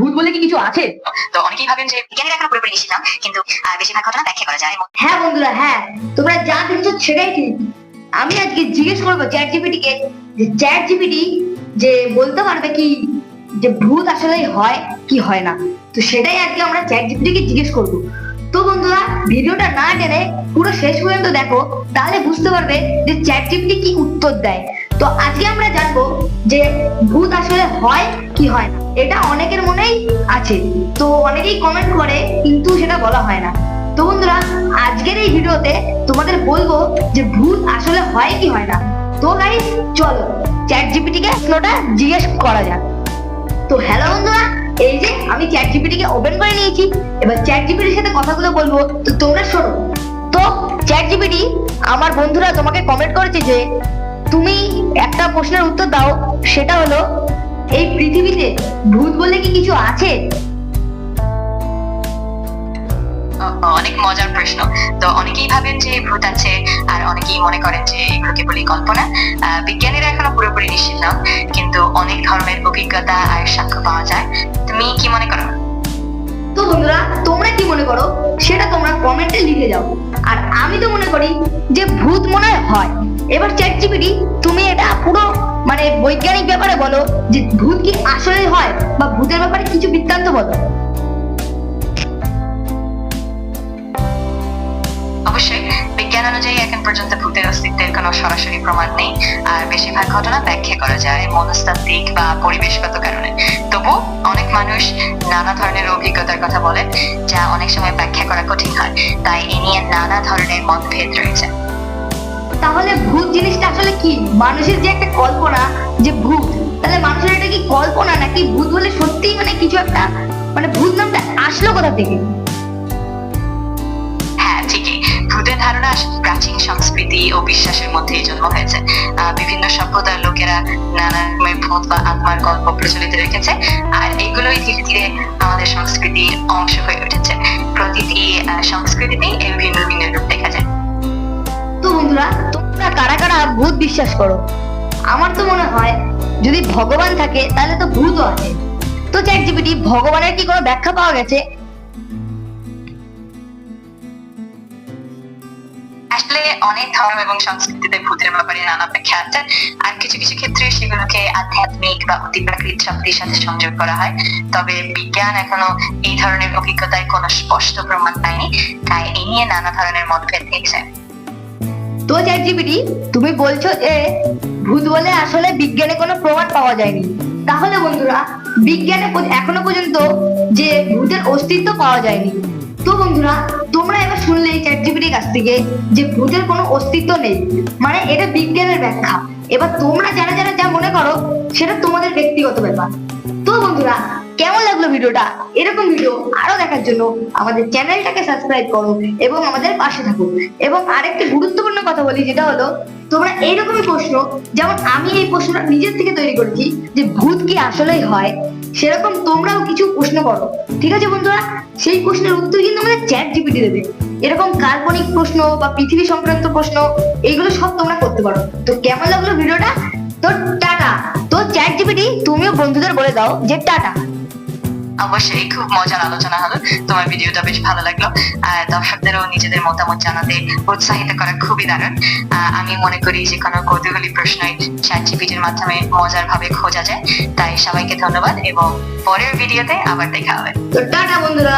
ভূত বলে কি কিছু আছে? তো অনেকেই ভাবেন যে বিজ্ঞানীরা এখনও পুরোপুরি নিশ্চিত না কিন্তু বেশিরভাগ ঘটনা ব্যাখ্যা করা যায়। হ্যাঁ বন্ধুরা হ্যাঁ। তোমরা যা দেখছ সেটাই ঠিক। আমি আজকে জিজ্ঞেস করব চ্যাট জিপিটি কে যে চ্যাট জিপিটি যে বলতে পারবে কি যে ভূত আসলে হয় কি হয় না? তো সেটাই আজকে আমরা চ্যাট জিপিটি কে জিজ্ঞেস করব। তো বন্ধুরা ভিডিওটা না টেনে পুরো শেষ পর্যন্ত দেখো তাহলে বুঝতে পারবে যে চ্যাট জিপিটি কি উত্তর দেয়। তো আজকে আমরা জানব যে ভূত আসলে হয় কি হয় না। এটা অনেকের মনেই আছে। তো অনেকেই কমেন্ট করে, কিন্তু সেটা বলা হয় না। তো বন্ধুরা, আজকের এই ভিডিওতে তোমাদের বলব যে ভূত আসলে হয় কি হয় না। তো গাইস চলো চ্যাট জিপিটি কে প্রশ্নটা জিজ্ঞেস করা যাক। তো হ্যালো বন্ধুরা, এই যে আমি চ্যাট জিপিটি কে ওপেন করে নিয়েছি। এবার চ্যাট জিপিটির সাথে কথাগুলো বলব, তো তোমরা শোনো। তো চ্যাট জিপিটি আমার বন্ধুরা তোমাকে কমেন্ট করেছে যে, তুমি একটা প্রশ্নের উত্তর দাও, সেটা হলো এই পৃথিবীতে ভূত বলে কি কিছু আছে? অনেক মজার প্রশ্ন। তো অনেকেই ভাবেন যে ভূত আছে আর অনেকেই মনে করেন যে এগুলোকে বলি কল্পনা। বিজ্ঞানীরা এখনও পুরোপুরি নিশ্চিত নন কিন্তু অনেক ধর্মের অভিজ্ঞতা আর সাক্ষ্য পাওয়া যায়। তুমি কি মনে করো? তো বন্ধুরা তোমরা কি মনে করো? সেটা তোমরা কমেন্টে লিখে যাও। আর আমি তো মনে করি যে ভূত মনে হয়। হয় এবার চ্যাট জিপিটি তুমি এটা পুরো মানে বৈজ্ঞানিক ব্যাপারে বলো যে ভূত কি আসলে হয় বা ভূতের ব্যাপারে কিছু বৃত্তান্ত বলো। অবশ্যই বিজ্ঞান অনুযায়ী এখন পর্যন্ত ভূতের অস্তিত্বের কোনো সরাসরি প্রমাণ নেই আর বেশিরভাগ ঘটনা ব্যাখ্যা করা যায় মনস্তাত্ত্বিক বা পরিবেশগত কারণে। তবু অনেক মানুষ নানা ধরনের অভিজ্ঞতার কথা বলেন যা অনেক সময় ব্যাখ্যা করা কঠিন হয়। তাই এ নিয়ে নানা ধরনের মতভেদ রয়েছে। তাহলে ভূত জিনিসটা আসলে কি? মানুষের যে একটা কল্পনা যে ভূত তাহলে মানুষের এটা কি কল্পনা নাকি ভূত বলে সত্যিই মানে কিছু একটা মানে ভূত নামটা আসলো কোথা থেকে? হ্যাঁ ঠিকই। ভূতের ধারণা প্রাচীন সংস্কৃতি ও বিশ্বাসের মধ্যেই জন্ম হয়েছে। বিভিন্ন সভ্যতার লোকেরা নানা রকমের ভূত বা আত্মার গল্প প্রচলিত রেখেছে আর এগুলোই ধীরে ধীরে আমাদের সংস্কৃতির অংশ হয়ে উঠেছে। প্রতিটি সংস্কৃতিতেই এর ভিন্ন ভিন্ন রূপ দেখা যায়। তো বন্ধুরা তোমরা কারা কারা ভূত বিশ্বাস করো? আমার তো মনে হয় যদি ভগবান থাকে, তাহলে তো ভূতও আছে। তো চ্যাট জিপিটি ভগবানের কি কোনো ব্যাখ্যা পাওয়া গেছে? আসলে অনেক ধর্ম এবং সংস্কৃতিতে ভূতের ব্যাপারে নানা ব্যাখ্যা আছে। আর কিছু কিছু ক্ষেত্রে সেগুলোকে আধ্যাত্মিক বা অতিপ্রাকৃত শক্তির সাথে সংযোগ করা হয়। তবে বিজ্ঞান এখনও এই ধরনের অভিজ্ঞতায় কোনো স্পষ্ট প্রমাণ পায়নি। তাই এই নিয়ে নানা ধরনের মতভেদ দেখছে। তো চ্যাট জিবিটি তুমি বলছো যে ভূত বলে আসলে বিজ্ঞানে কোনো প্রমাণ পাওয়া যায়নি। তাহলে বন্ধুরা, বিজ্ঞানে এখনও পর্যন্ত যে ভূতের অস্তিত্ব পাওয়া যায়নি। তো বন্ধুরা, তোমরা এবার শুনলে চ্যাট জিপিটির কাছ থেকে যে ভূতের কোনো অস্তিত্ব নেই। মানে এটা বিজ্ঞানের ব্যাখ্যা। এবার তোমরা যারা যারা করো, সেটা তোমাদের ব্যক্তিগত ব্যাপার। তো বন্ধুরা, কেমন লাগল ভিডিওটা? এরকম ভিডিও আরও দেখার জন্য আমাদের চ্যানেলটাকে সাবস্ক্রাইব করো এবং আমাদের পাশে থাকো। এবং আরেকটি গুরুত্বপূর্ণ কথা বলি, যেটা হলো, তোমরা এইরকমই প্রশ্ন, যেমন আমি এই প্রশ্নটা নিজের থেকে তৈরি করেছি, যে ভূত কি আসলেই হয়? সেরকম তোমরাও কিছু প্রশ্ন করো। ঠিক আছে বন্ধুরা? সেই প্রশ্নের উত্তর কিন্তু আমাদের চ্যাট জিপিটি দেবে। এরকম কাল্পনিক প্রশ্ন বা পৃথিবী সংক্রান্ত প্রশ্ন এইগুলো সব তোমরা করতে পারো। তো কেমন লাগল ভিডিওটা? তো টাটা! চ্যাট জিপিটি তুমিও বন্ধুদের বলে দাও যে টাটা। অবশ্যই খুব মজার আলোচনা হলো তোমার ভিডিওটা বেশ ভালো লাগল। আর দর্শকদেরও নিজেদের মতামত জানাতে উৎসাহিত করা খুবই দারুণ। আহ, আমি মনে করি যে কোনো কৌতূহলী প্রশ্নই চ্যাট জিপিটির মাধ্যমে মজার ভাবে খোঁজা যায়। তাই সবাইকে ধন্যবাদ এবং পরের ভিডিওতে আবার দেখা হবে। তো টাটা বন্ধুরা।